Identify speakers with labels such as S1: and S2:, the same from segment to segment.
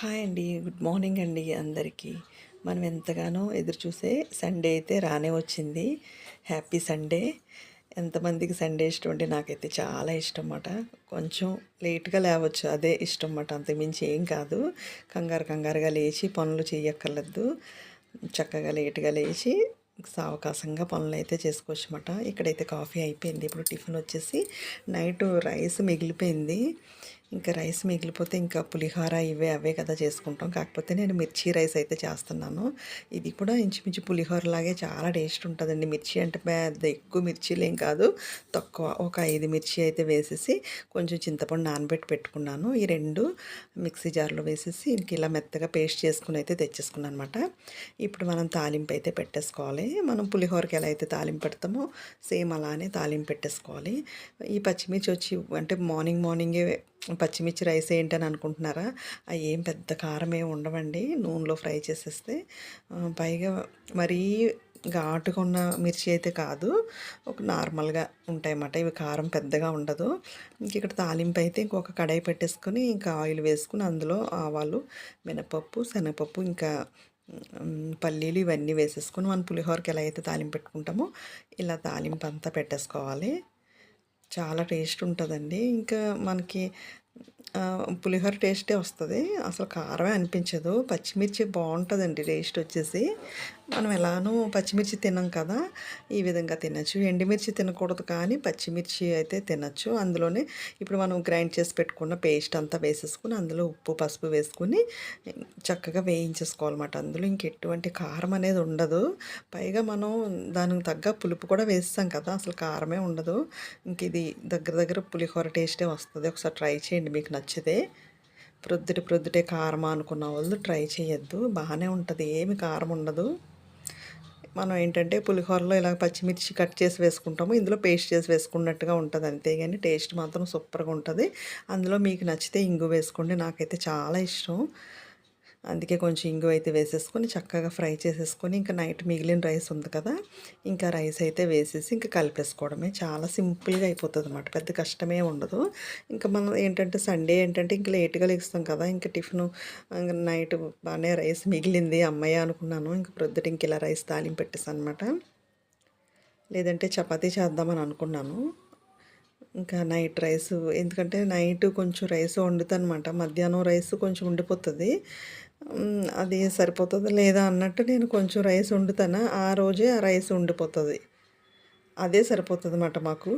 S1: Hi అండి. Good morning అండి అందరికీ. మనం ఎంతగానో ఎదురు చూసే సండే అయితే రానే వచ్చింది. Happy Sunday. ఎంతమందికి సండే ఇష్టం అంటే నాకైతే చాలా ఇష్టం అన్నమాట. కొంచెం లేట్గా లేవచ్చు. అదే ఇష్టం అన్నమాట. అంతకుమించి ఏం కాదు. కంగారు కంగారుగా లేచి పనులు చేయక్కర్లేదు చక్కగా లేట్గా లేచి సావకాశంగా పనులు అయితే చేసుకోవచ్చు అన్నమాట. ఇక్కడైతే కాఫీ అయిపోయింది. ఇప్పుడు టిఫిన్ వచ్చేసి నైట్ రైస్ మిగిలిపోయింది. ఇంకా రైస్ మిగిలిపోతే ఇంకా పులిహోర ఇవే అవే కదా చేసుకుంటాం. కాకపోతే నేను మిర్చి రైస్ అయితే చేస్తున్నాను. ఇది కూడా ఇంచుమించు పులిహోర లాగే చాలా టేస్ట్ ఉంటుందండి. మిర్చి అంటే పెద్ద ఎక్కువ మిర్చిలేం కాదు. తక్కువ ఒక ఐదు మిర్చి అయితే వేసేసి కొంచెం చింతపండు నానబెట్టి పెట్టుకున్నాను. ఈ రెండు మిక్సీ జార్లో వేసేసి ఇంక ఇలా మెత్తగా పేస్ట్ చేసుకుని అయితే తెచ్చేసుకున్నాను అనమాట ఇప్పుడు మనం తాలింపు అయితే పెట్టేసుకోవాలి. మనం పులిహోరకి ఎలా అయితే తాలింపు పెడతామో సేమ్ అలానే తాలింపు పెట్టేసుకోవాలి. ఈ పచ్చిమిర్చి వచ్చి అంటే మార్నింగ్ మార్నింగే పచ్చిమిర్చి రైస్ ఏంటని అనుకుంటున్నారా? అవి ఏం పెద్ద కారం ఏమి ఉండవండి. నూనెలో ఫ్రై చేసేస్తే పైగా మరీ ఘాటుగా ఉన్న మిర్చి అయితే కాదు. ఒక నార్మల్గా ఉంటాయన్నమాట ఇవి కారం పెద్దగా ఉండదు. ఇంక ఇక్కడ తాలింపు అయితే ఇంకొక కడాయి పెట్టేసుకొని ఇంకా ఆయిల్ వేసుకుని అందులో ఆవాలు మినపప్పు శనగపప్పు ఇంకా పల్లీలు ఇవన్నీ వేసేసుకొని మనం పులిహోరకి ఎలా అయితే తాలింపు పెట్టుకుంటామో ఇలా తాలింపు అంతా పెట్టేసుకోవాలి. చాలా టేస్ట్ ఉంటుందండి. ఇంకా మనకి పులిహోర టేస్టే వస్తుంది. అసలు కారమే అనిపించదు. పచ్చిమిర్చి బాగుంటుందండి టేస్ట్ వచ్చేసి. మనం ఎలానో పచ్చిమిర్చి తినం కదా. ఈ విధంగా తినచ్చు. ఎండుమిర్చి తినకూడదు కానీ పచ్చిమిర్చి అయితే తినచ్చు. అందులోనే ఇప్పుడు మనం గ్రైండ్ చేసి పెట్టుకున్న పేస్ట్ అంతా వేసేసుకుని అందులో ఉప్పు పసుపు వేసుకుని చక్కగా వేయించేసుకోవాలన్నమాట. అందులో ఇంక ఎటువంటి కారం అనేది ఉండదు. పైగా మనం దానికి తగ్గ పులుపు కూడా వేస్తాం కదా. అసలు కారమే ఉండదు. ఇంక ఇది దగ్గర దగ్గర పులిహోర టేస్టే వస్తుంది. ఒకసారి ట్రై చేయండి. మీకు నచ్చితే ప్రొద్దుటి ప్రొద్దుటే కారం అనుకున్న వాళ్ళు ట్రై చేయొద్దు. బాగానే ఉంటుంది ఏమి కారం ఉండదు. మనం ఏంటంటే పులిహోరలో ఇలా పచ్చిమిర్చి కట్ చేసి వేసుకుంటాము ఇందులో పేస్ట్ చేసి వేసుకున్నట్టుగా ఉంటుంది అంతేగాని టేస్ట్ మాత్రం సూపర్గా ఉంటుంది. అందులో మీకు నచ్చితే ఇంగు వేసుకోండి నాకైతే చాలా ఇష్టం. అందుకే కొంచెం ఇంగు అయితే వేసేసుకొని చక్కగా ఫ్రై చేసేసుకొని ఇంకా నైట్ మిగిలిన రైస్ ఉంది కదా ఇంకా రైస్ అయితే వేసేసి ఇంకా కలిపేసుకోవడమే. చాలా సింపుల్గా అయిపోతుంది అనమాట పెద్ద కష్టమే ఉండదు. ఇంకా మనం ఏంటంటే సండే ఏంటంటే ఇంకా లేట్గా లేస్తాం కదా ఇంకా టిఫిన్ నైట్ బాగానే రైస్ మిగిలింది అమ్మయ్య అనుకున్నాను. ఇంకా ప్రొద్దుట ఇంక ఇలా రైస్ తాలింపు పెట్టేసాను అనమాట లేదంటే చపాతీ చేద్దామని అనుకున్నాను. ఇంకా నైట్ రైస్ ఎందుకంటే నైట్ కొంచెం రైస్ వండుతాను అనమాట మధ్యాహ్నం రైస్ కొంచెం ఉండిపోతుంది. అది సరిపోతుంది లేదా అన్నట్టు నేను కొంచెం రైస్ వండుతాను? ఆ రోజే ఆ రైస్ ఉండిపోతుంది. అదే సరిపోతుంది అన్నమాట మాకు.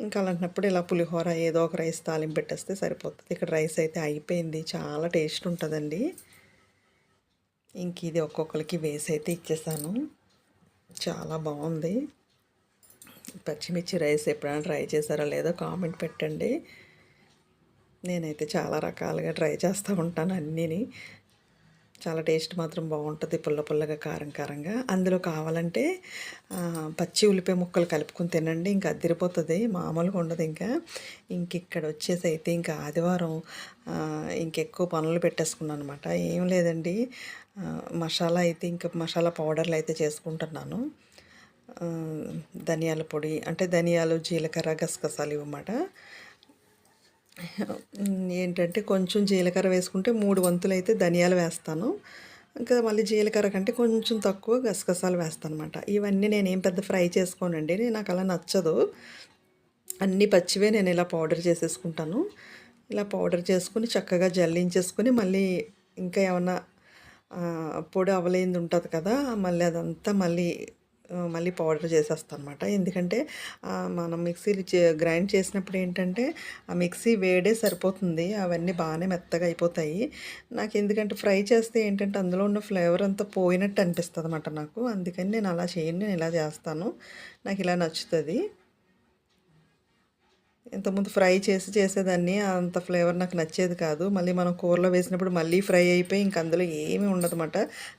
S1: ఇంకా అలాంటప్పుడు ఇలా పులిహోర ఏదో ఒక రైస్ తాలింపు పెట్టేస్తే సరిపోతుంది. ఇక్కడ రైస్ అయితే అయిపోయింది. చాలా టేస్ట్ ఉంటుందండి. ఇంక ఇది ఒక్కొక్కరికి వేసి అయితే ఇచ్చేసాను. చాలా బాగుంది. పచ్చిమిర్చి రైస్ ఎప్పుడైనా ట్రై చేశారో లేదో కామెంట్ పెట్టండి. నేనైతే చాలా రకాలుగా ట్రై చేస్తూ ఉంటాను అన్నీని. చాలా టేస్ట్ మాత్రం బాగుంటుంది పుల్ల పుల్లగా కారం కారంగా. అందులో కావాలంటే పచ్చి ఉల్లిపాయ ముక్కలు కలుపుకొని తినండి ఇంకా అదిరిపోతుంది మామూలుగా ఉండదు ఇంకా. ఇంక ఇక్కడ వచ్చేసి అయితే ఇంకా ఆదివారం ఇంకెక్కువ పనులు పెట్టేసుకున్నాను అనమాట ఏం లేదండి మసాలా అయితే ఇంకా మసాలా పౌడర్లు అయితే చేసుకుంటున్నాను. ధనియాల పొడి అంటే ధనియాలు జీలకర్ర గసగసాలు ఇవ్వమాట. ఏంటంటే కొంచెం జీలకర్ర వేసుకుంటే మూడు వంతులు అయితే ధనియాలు వేస్తాను. ఇంకా మళ్ళీ జీలకర్ర కంటే కొంచెం తక్కువ గసగసాలు వేస్తాను అనమాట ఇవన్నీ నేను ఏం పెద్ద ఫ్రై చేసుకోనండి. నాకు అలా నచ్చదు. అన్నీ పచ్చివే నేను ఇలా పౌడర్ చేసేసుకుంటాను. ఇలా పౌడర్ చేసుకుని చక్కగా జల్లించేసుకుని మళ్ళీ ఇంకా ఏమన్నా పొడి అవలేంది ఉంటుంది కదా మళ్ళీ అదంతా మళ్ళీ మళ్ళీ పౌడర్ చేసేస్తాను అనమాట ఎందుకంటే మనం మిక్సీ గ్రైండ్ చేసినప్పుడు ఏంటంటే ఆ మిక్సీ వేడే సరిపోతుంది. అవన్నీ బాగానే మెత్తగా అయిపోతాయి. నాకు ఎందుకంటే ఫ్రై చేస్తే ఏంటంటే అందులో ఉన్న ఫ్లేవర్ అంతా పోయినట్టు అనిపిస్తుంది అనమాట నాకు. అందుకని నేను అలా చేయను నేను ఇలా చేస్తాను. నాకు ఇలా నచ్చుతుంది. ఇంతకుముందు ఫ్రై చేసి చేసేదాన్ని అంత ఫ్లేవర్ నాకు నచ్చేది కాదు. మళ్ళీ మనం కూరలో వేసినప్పుడు మళ్ళీ ఫ్రై అయిపోయి ఇంక అందులో ఏమీ ఉండదన్నమాట.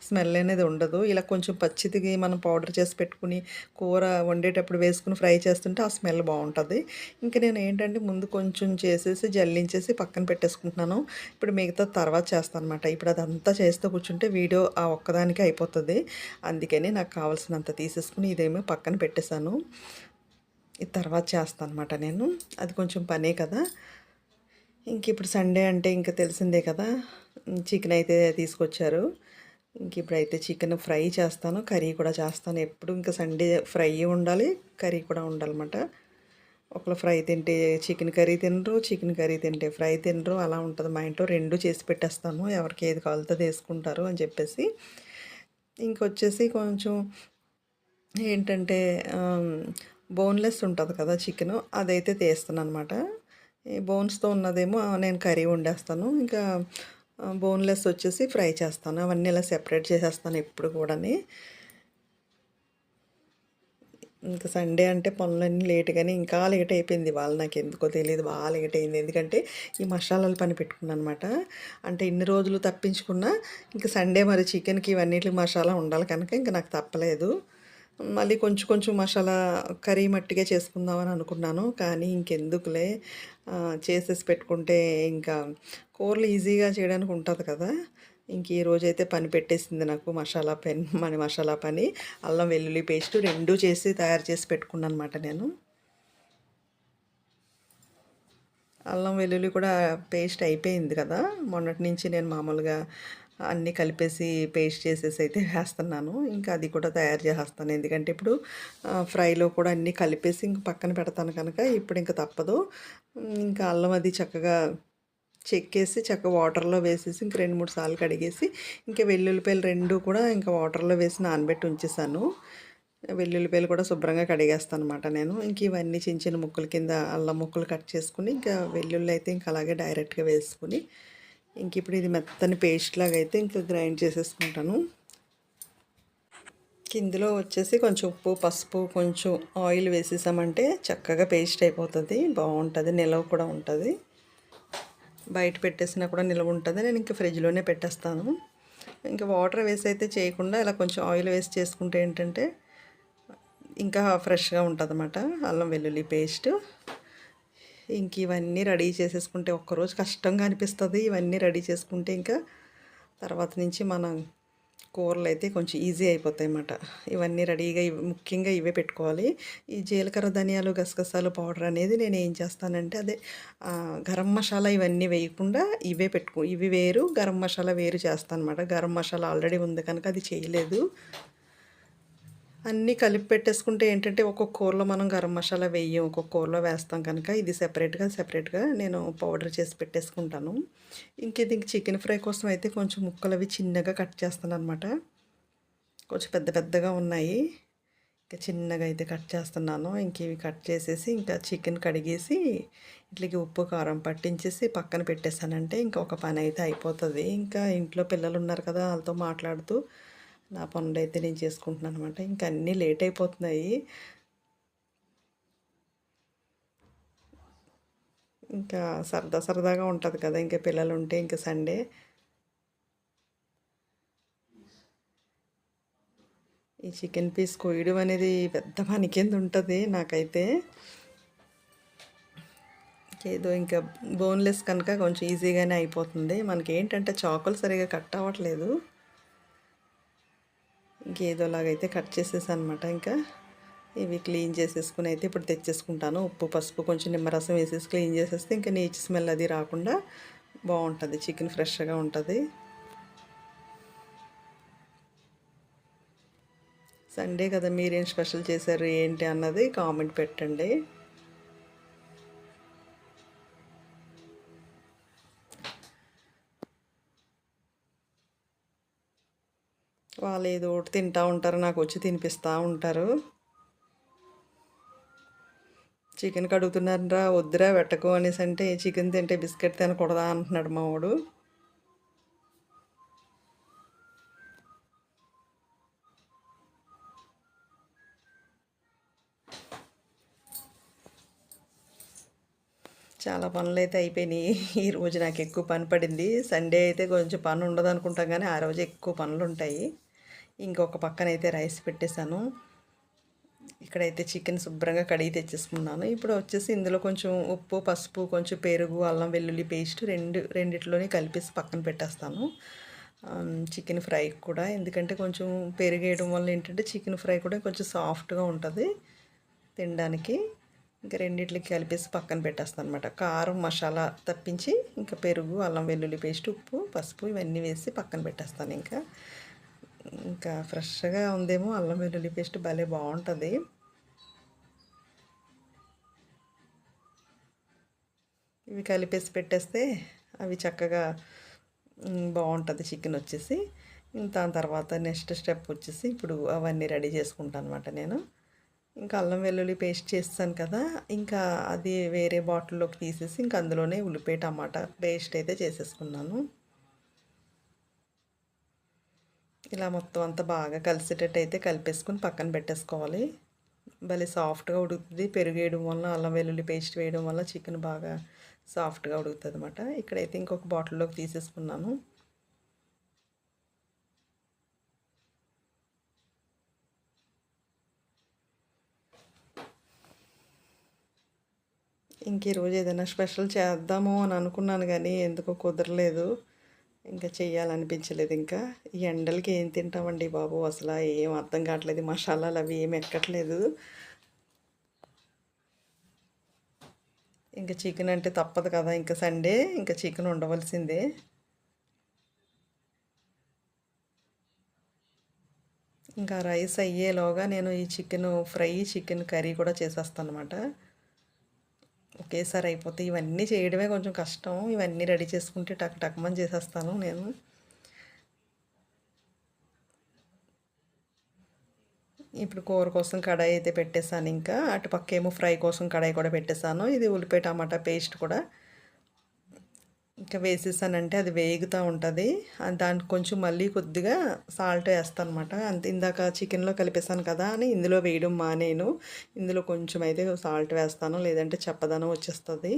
S1: స్మెల్ అనేది ఉండదు. ఇలా కొంచెం పచ్చితిగి మనం పౌడర్ చేసి పెట్టుకుని కూర వండేటప్పుడు వేసుకుని ఫ్రై చేస్తుంటే ఆ స్మెల్ బాగుంటుంది. ఇంకా నేను ఏంటంటే ముందు కొంచెం చేసేసి జల్లించేసి పక్కన పెట్టేసుకుంటున్నాను. ఇప్పుడు మిగతా తర్వాత చేస్తాను అనమాట ఇప్పుడు అదంతా చేస్తూ కూర్చుంటే వీడియో ఆ ఒక్కదానికి అయిపోతుంది. అందుకని నాకు కావాల్సినంత తీసేసుకుని ఇదేమో పక్కన పెట్టేశాను. ఇది తర్వాత చేస్తాను అనమాట నేను. అది కొంచెం పనే కదా. ఇంక ఇప్పుడు సండే అంటే ఇంకా తెలిసిందే కదా. చికెన్ అయితే తీసుకొచ్చారు. ఇంక ఇప్పుడైతే చికెన్ ఫ్రై చేస్తాను. కర్రీ కూడా చేస్తాను. ఎప్పుడు ఇంకా సండే ఫ్రై ఉండాలి కర్రీ కూడా ఉండాలన్నమాట. ఒకళ్ళు ఫ్రై తింటే చికెన్ కర్రీ తినరు చికెన్ కర్రీ తింటే ఫ్రై తినరు. అలా ఉంటుంది. మా ఇంట్లో రెండు చేసి పెట్టేస్తాను ఎవరికి ఏది కావాలితో వేసుకుంటారు అని చెప్పేసి. ఇంకొచ్చేసి కొంచెం ఏంటంటే బోన్లెస్ ఉంటుంది కదా చికెన్ అదైతే తీస్తాను అనమాట ఈ బోన్స్తో ఉన్నదేమో నేను కర్రీ వండేస్తాను. ఇంకా బోన్లెస్ వచ్చేసి ఫ్రై చేస్తాను. అవన్నీ ఇలా సెపరేట్ చేసేస్తాను ఎప్పుడు కూడాని. ఇంకా సండే అంటే పనులన్నీ లేట్ కానీ ఇంకా లేట్ అయిపోయింది వాళ్ళు నాకు ఎందుకో తెలియదు బాగా లేట్ అయింది ఎందుకంటే ఈ మసాలాల పని పెట్టుకున్నాను అనమాట అంటే ఇన్ని రోజులు తప్పించుకున్నా ఇంకా సండే మరి చికెన్కి ఇవన్నిటికి మసాలా ఉండాలి కనుక ఇంకా నాకు తప్పలేదు. మళ్ళీ కొంచెం కొంచెం మసాలా కర్రీ మట్టిగా చేసుకుందామని అనుకున్నాను కానీ ఇంకెందుకులే. చేసేసి పెట్టుకుంటే ఇంకా కూరలు ఈజీగా చేయడానికి ఉంటుంది కదా. ఇంక ఈ రోజైతే పని పెట్టేసింది నాకు మసాలా పెన్ మన మసాలా పని. అల్లం వెల్లుల్లి పేస్ట్ రెండు చేసి తయారు చేసి పెట్టుకున్నాను అనమాట నేను. అల్లం వెల్లుల్లి కూడా పేస్ట్ అయిపోయింది కదా. మొన్నటి నుంచి నేను మామూలుగా అన్నీ కలిపేసి పేస్ట్ చేసేసి అయితే వేస్తున్నాను. ఇంకా అది కూడా తయారు చేసేస్తాను. ఎందుకంటే ఇప్పుడు ఫ్రైలో కూడా అన్నీ కలిపేసి ఇంక పక్కన పెడతాను కనుక ఇప్పుడు ఇంకా తప్పదు. ఇంకా అల్లం అది చక్కగా చెక్కేసి చక్క వాటర్లో వేసేసి ఇంక రెండు మూడు సార్లు కడిగేసి ఇంకా వెల్లుల్లిపాయలు రెండు కూడా ఇంకా వాటర్లో వేసి నానబెట్టి ఉంచేసాను. వెల్లుల్లిపాయలు కూడా శుభ్రంగా కడిగేస్తాను అనమాట నేను. ఇంక ఇవన్నీ చిన్న చిన్న ముక్కల కింద అల్లం ముక్కలు కట్ చేసుకుని ఇంకా వెల్లుల్లి అయితే ఇంకా అలాగే డైరెక్ట్గా వేసుకుని ఇంక ఇప్పుడు ఇది మెత్తని పేస్ట్ లాగా అయితే ఇంకా గ్రైండ్ చేసేసుకుంటాను. కిందలో వచ్చేసి కొంచెం ఉప్పు పసుపు కొంచెం ఆయిల్ వేసేసామంటే చక్కగా పేస్ట్ అయిపోతుంది బాగుంటుంది నిలవ కూడా ఉంటుంది. బయట పెట్టేసినా కూడా నిల్వ ఉంటుంది నేను ఇంకా ఫ్రిడ్జ్లోనే పెట్టేస్తాను. ఇంకా వాటర్ వేసి అయితే చేయకుండా ఇలా కొంచెం ఆయిల్ వేసి చేసుకుంటే ఏంటంటే ఇంకా ఫ్రెష్గా ఉంటుంది అన్నమాట అల్లం వెల్లుల్లి పేస్ట్. ఇంక ఇవన్నీ రెడీ చేసేసుకుంటే ఒక్కరోజు కష్టంగా అనిపిస్తుంది. ఇవన్నీ రెడీ చేసుకుంటే ఇంకా తర్వాత నుంచి మనం కూరలు అయితే కొంచెం ఈజీ అయిపోతాయి అన్నమాట ఇవన్నీ రెడీగా ముఖ్యంగా ఇవే పెట్టుకోవాలి. ఈ జీలకర్ర ధనియాలు గసగసాలు పౌడర్ అనేది నేను ఏం చేస్తానంటే అదే గరం మసాలా ఇవన్నీ వేయకుండా ఇవే పెట్టుకో ఇవి వేరు గరం మసాలా వేరు చేస్తాను అనమాట గరం మసాలా ఆల్రెడీ ఉంది కనుక అది చేయలేదు. అన్నీ కలిపి పెట్టేసుకుంటే ఏంటంటే ఒక్కొక్క కూరలో మనం గరం మసాలా వేయం ఒక్కొక్క కూరలో వేస్తాం కనుక. ఇది సెపరేట్గా సెపరేట్గా నేను పౌడర్ చేసి పెట్టేసుకుంటాను. ఇంక ఇది చికెన్ ఫ్రై కోసం అయితే కొంచెం ముక్కలు అవి చిన్నగా కట్ చేస్తాను అనమాట కొంచెం పెద్ద పెద్దగా ఉన్నాయి. ఇంకా చిన్నగా అయితే కట్ చేస్తున్నాను. ఇంక ఇవి కట్ చేసేసి ఇంకా చికెన్ కడిగేసి ఇట్లకి ఉప్పు కారం పట్టించేసి పక్కన పెట్టేశానంటే ఇంకా ఒక పని అయితే అయిపోతుంది. ఇంకా ఇంట్లో పిల్లలు ఉన్నారు కదా వాళ్ళతో మాట్లాడుతూ నా పనులు అయితే నేను చేసుకుంటున్నాను అనమాట ఇంకా అన్నీ లేట్ అయిపోతున్నాయి. ఇంకా సరదా సరదాగా ఉంటుంది కదా ఇంకా పిల్లలు ఉంటే ఇంకా సండే ఈ చికెన్ పీస్ కొయ్యడం అనేది పెద్ద పనికింద ఉంటుంది నాకైతే. ఏదో ఇంకా బోన్లెస్ కనుక కొంచెం ఈజీగానే అయిపోతుంది. మనకి ఏంటంటే చాకులు సరిగా కట్ అవ్వట్లేదు. ఇంకేదోలాగైతే కట్ చేసేసాను అనమాట ఇంకా. ఇవి క్లీన్ చేసేసుకుని అయితే ఇప్పుడు తెచ్చేసుకుంటాను. ఉప్పు పసుపు కొంచెం నిమ్మరసం వేసేసి క్లీన్ చేసేస్తే ఇంకా నీచు స్మెల్ అది రాకుండా బాగుంటుంది. చికెన్ ఫ్రెష్గా ఉంటుంది. సండే కదా మీరేం స్పెషల్ చేశారు ఏంటి అన్నది కామెంట్ పెట్టండి. వాళ్ళు ఏదో ఒకటి తింటూ ఉంటారు నాకు వచ్చి తినిపిస్తూ ఉంటారు. చికెన్ కడుగుతున్నారా వద్దురా పెట్టకు అనేసి అంటే చికెన్ తింటే బిస్కెట్ తినకూడదా? అంటున్నాడు మా వాడు. చాలా పనులు అయితే అయిపోయినాయి ఈరోజు నాకు ఎక్కువ పని పడింది. సండే అయితే కొంచెం పని ఉండదు అనుకుంటాం కానీ ఆ రోజు ఎక్కువ పనులు ఉంటాయి ఇంకొక పక్కన అయితే రైస్ పెట్టేశాను. ఇక్కడైతే చికెన్ శుభ్రంగా కడిగి తెచ్చేసుకున్నాను. ఇప్పుడు వచ్చేసి ఇందులో కొంచెం ఉప్పు పసుపు కొంచెం పెరుగు అల్లం వెల్లుల్లి పేస్ట్ రెండు రెండిట్లోనే కలిపేసి పక్కన పెట్టేస్తాను. చికెన్ ఫ్రై కూడా. ఎందుకంటే కొంచెం పెరిగేయడం వల్ల ఏంటంటే చికెన్ ఫ్రై కూడా కొంచెం సాఫ్ట్గా ఉంటుంది తినడానికి. ఇంకా రెండిట్లకి కలిపేసి పక్కన పెట్టేస్తాను అనమాట కారం మసాలా తప్పించి ఇంకా పెరుగు అల్లం వెల్లుల్లి పేస్ట్ ఉప్పు పసుపు ఇవన్నీ వేసి పక్కన పెట్టేస్తాను ఇంకా. ఇంకా ఫ్రెష్గా ఉందేమో అల్లం వెల్లుల్లి పేస్ట్ భలే బాగుంటుంది. ఇవి కలిపేసి పెట్టేస్తే అవి చక్కగా బాగుంటుంది చికెన్ వచ్చేసి. దాని తర్వాత నెక్స్ట్ స్టెప్ వచ్చేసి ఇప్పుడు అవన్నీ రెడీ చేసుకుంటాను అనమాట నేను. ఇంకా అల్లం వెల్లుల్లి పేస్ట్ చేస్తాను కదా ఇంకా అది వేరే బాటిల్లోకి తీసేసి ఇంకా అందులోనే ఉల్లిపాయ టమాటా పేస్ట్ అయితే చేసేసుకున్నాను. ఇలా మొత్తం అంతా బాగా కలిసేటట్టు అయితే కలిపేసుకుని పక్కన పెట్టేసుకోవాలి. భలే సాఫ్ట్గా ఉడుకుతుంది. పెరుగు వేయడం వల్ల అల్లం వెల్లుల్లి పేస్ట్ వేయడం వల్ల చికెన్ బాగా సాఫ్ట్గా ఉడుకుతుంది అనమాట ఇక్కడైతే ఇంకొక బాటిల్లోకి తీసేసుకున్నాను. ఇంక ఈరోజు ఏదైనా స్పెషల్ చేద్దాము అని అనుకున్నాను కానీ ఎందుకో కుదరలేదు. ఇంకా చేయాలనిపించలేదు ఇంకా. ఈ ఎండలకి ఏం తింటామండి బాబు? అసలు ఏం అర్థం కావట్లేదు. మసాలాలు అవి ఏం ఎక్కట్లేదు. ఇంకా చికెన్ అంటే తప్పదు కదా. ఇంకా సండే ఇంకా చికెన్ ఉండవలసిందే ఇంకా రైస్ అయ్యేలోగా నేను ఈ చికెన్ ఫ్రై చికెన్ కర్రీ కూడా చేసేస్తాను అనమాట ఒకేసారి అయిపోతే ఇవన్నీ చేయడమే కొంచెం కష్టం. ఇవన్నీ రెడీ చేసుకుంటే టక్ టక్మని చేసేస్తాను నేను. ఇప్పుడు కూర కోసం కడాయి అయితే పెట్టేశాను ఇంకా. అటు పక్క ఏమో ఫ్రై కోసం కడాయి కూడా పెట్టేశాను. ఇది ఉల్లిపాయ టమాటా పేస్ట్ కూడా. ఇంకా వేసేసానంటే అది వేగుతూ ఉంటుంది. దానికి కొంచెం మళ్ళీ కొద్దిగా సాల్ట్ వేస్తాను అనమాట అంత ఇందాక చికెన్లో కలిపేసాను కదా అని ఇందులో వేయడం మానేను. ఇందులో కొంచెం అయితే సాల్ట్ వేస్తాను లేదంటే చెప్పదనం వచ్చేస్తుంది.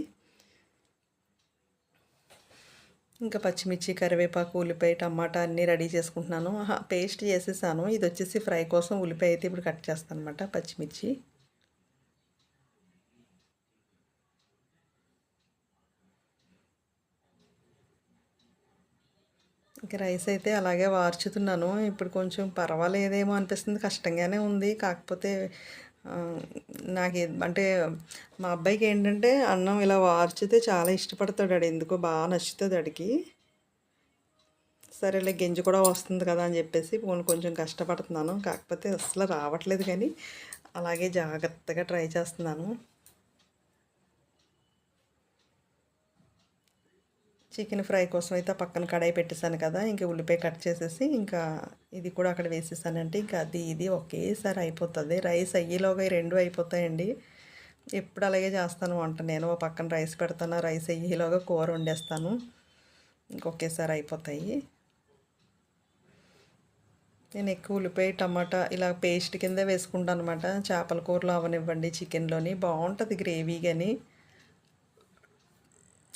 S1: ఇంకా పచ్చిమిర్చి కరివేపాకు ఉల్లిపాయ టమాటా అన్నీ రెడీ చేసుకుంటున్నాను. పేస్ట్ చేసేసాను. ఇది వచ్చేసి ఫ్రై కోసం ఉల్లిపాయ అయితే ఇప్పుడు కట్ చేస్తాను అనమాట పచ్చిమిర్చి. ఇక రైస్ అయితే అలాగే వార్చుతున్నాను. ఇప్పుడు కొంచెం పర్వాలేదేమో అనిపిస్తుంది. కష్టంగానే ఉంది. కాకపోతే నాకు అంటే మా అబ్బాయికి ఏంటంటే అన్నం ఇలా వార్చితే చాలా ఇష్టపడతాడు అడి ఎందుకో బాగా నచ్చుతుంది అడికి సరేలే గింజ కూడా వస్తుంది కదా అని చెప్పేసి పోను కొంచెం కష్టపడుతున్నాను. కాకపోతే అసలు రావట్లేదు కానీ అలాగే జాగ్రత్తగా ట్రై చేస్తున్నాను. చికెన్ ఫ్రై కోసం అయితే పక్కన కడాయి పెట్టేశాను కదా ఇంకా ఉల్లిపాయ కట్ చేసేసి ఇంకా ఇది కూడా అక్కడ వేసేసానంటే ఇంకా అది ఇది ఒకేసారి అయిపోతుంది. రైస్ అయ్యేలోగా ఈ రెండు అయిపోతాయండి. ఎప్పుడు అలాగే చేస్తాను వంట. నేను పక్కన రైస్ పెడతాను రైస్ అయ్యేలోగా కూర వండేస్తాను. ఇంకొకేసారి అయిపోతాయి. నేను ఎక్కువ ఉల్లిపాయ టమాటా ఇలా పేస్ట్ కింద వేసుకుంటాను అనమాట చేపల కూరలో అవనివ్వండి చికెన్లోని. బాగుంటుంది గ్రేవీ కానీ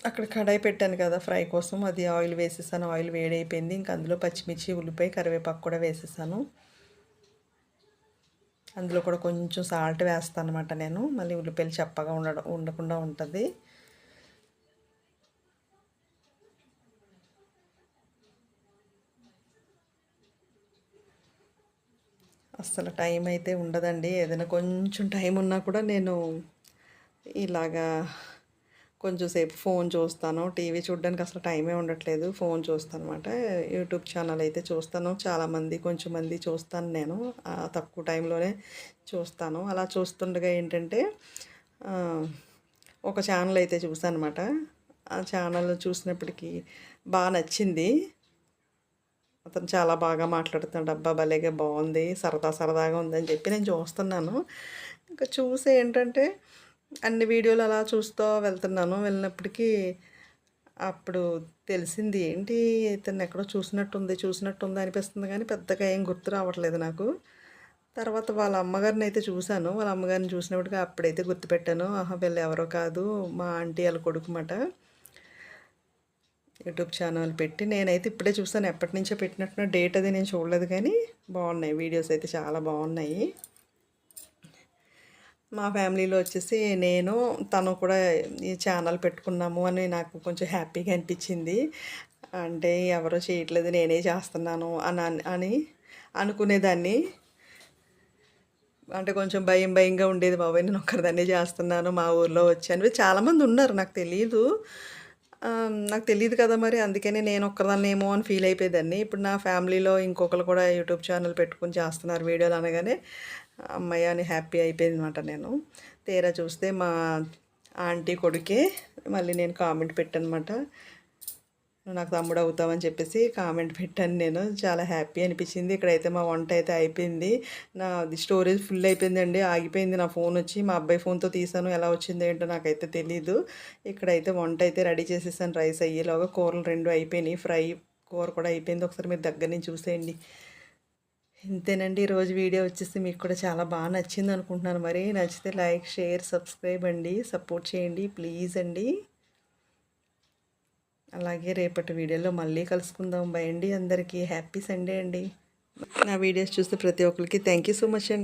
S1: అక్కడ కడాయి పెట్టాను కదా ఫ్రై కోసం. అది ఆయిల్ వేసేసాను. ఆయిల్ వేడైపోయింది. ఇంకా అందులో పచ్చిమిర్చి ఉల్లిపాయ కరివేపాకు కూడా వేసేసాను. అందులో కూడా కొంచెం సాల్ట్ వేస్తాను అనమాట నేను. మళ్ళీ ఉల్లిపాయలు చప్పగా ఉండడం ఉండకుండా ఉంటుంది. అస్సలు టైం అయితే ఉండదండి. ఏదైనా కొంచెం టైం ఉన్నా కూడా నేను ఇలాగా కొంచెంసేపు ఫోన్ చూస్తాను. టీవీ చూడడానికి అసలు టైమే ఉండట్లేదు. ఫోన్ చూస్తాను అనమాట యూట్యూబ్ ఛానల్ అయితే చూస్తాను. చాలామంది కొంచెం మంది చూస్తాను నేను. తక్కువ టైంలోనే చూస్తాను. అలా చూస్తుండగా ఏంటంటే ఒక ఛానల్ అయితే చూసాను అనమాట ఆ ఛానల్ చూసినప్పటికీ బాగా నచ్చింది. అతను చాలా బాగా మాట్లాడుతున్నాడు. అబ్బా భలేగా బాగుంది. సరదా సరదాగా ఉందని చెప్పి నేను చూస్తున్నాను. ఇంకా చూసి ఏంటంటే అన్ని వీడియోలు అలా చూస్తూ వెళ్తున్నాను. వెళ్ళినప్పటికీ అప్పుడు తెలిసింది ఏంటి ఇతను ఎక్కడో చూసినట్టుంది చూసినట్టుంది అనిపిస్తుంది కానీ పెద్దగా ఏం గుర్తు రావట్లేదు నాకు. తర్వాత వాళ్ళ అమ్మగారిని అయితే చూశాను. వాళ్ళ అమ్మగారిని చూసినప్పటికీ అప్పుడైతే గుర్తుపెట్టాను. ఆహా వీళ్ళు ఎవరో కాదు మా ఆంటీ వాళ్ళ కొడుకు మాట యూట్యూబ్ ఛానల్ పెట్టి నేనైతే ఇప్పుడే చూసాను ఎప్పటి నుంచో పెట్టినట్టు డేట్ అది నేను చూడలేదు కానీ బాగున్నాయి. వీడియోస్ అయితే చాలా బాగున్నాయి. మా ఫ్యామిలీలో వచ్చేసి నేను తను కూడా ఈ ఛానల్ పెట్టుకున్నాము అని నాకు కొంచెం హ్యాపీగా అనిపించింది. అంటే ఎవరో చేయట్లేదు నేనే చేస్తున్నాను అని అని అనుకునేదాన్ని. అంటే కొంచెం భయం భయంగా ఉండేది బాబాయ్ నేను ఒక్కరిదాన్నే చేస్తున్నాను మా ఊర్లో వచ్చాను. చాలామంది ఉన్నారు నాకు తెలియదు నాకు తెలియదు కదా మరి అందుకనే నేను ఒక్కదాన్ని ఏమో అని ఫీల్ అయిపోయేదాన్ని. ఇప్పుడు నా ఫ్యామిలీలో ఇంకొకరు కూడా యూట్యూబ్ ఛానల్ పెట్టుకుని చేస్తున్నారు వీడియోలు అనగానే. అమ్మాయి అని హ్యాపీ అయిపోయింది అనమాట నేను. తీరా చూస్తే మా ఆంటీ కొడుకే మళ్ళీ నేను కామెంట్ పెట్టానమాట నాకు తమ్ముడు అవుతామని చెప్పేసి కామెంట్ పెట్టాను నేను. చాలా హ్యాపీ అనిపించింది. ఇక్కడైతే మా వంట అయితే అయిపోయింది. నా స్టోరేజ్ ఫుల్ అయిపోయిందండి. ఆగిపోయింది నా ఫోన్ వచ్చి. మా అబ్బాయి ఫోన్తో తీసాను ఎలా వచ్చిందో ఏంటో నాకైతే తెలీదు. ఇక్కడైతే వంట అయితే రెడీ చేసేసాను రైస్ అయ్యేలాగా. కూరలు రెండు అయిపోయినాయి. ఫ్రై కూర కూడా అయిపోయింది. ఒకసారి మీరు దగ్గర నుంచి చూసేయండి. ఇంతేనండి. ఈరోజు వీడియో వచ్చేసి మీకు కూడా చాలా బాగా నచ్చింది అనుకుంటున్నాను. మరి నచ్చితే లైక్ షేర్ సబ్స్క్రైబ్ అండి. సపోర్ట్ చేయండి ప్లీజ్ అండి. అలాగే రేపటి వీడియోలో మళ్ళీ కలుసుకుందాం. బై అండి అందరికీ. హ్యాపీ సండే అండి. నా వీడియోస్ చూస్తే ప్రతి ఒక్కరికి థ్యాంక్ యూ సో మచ్ అండి.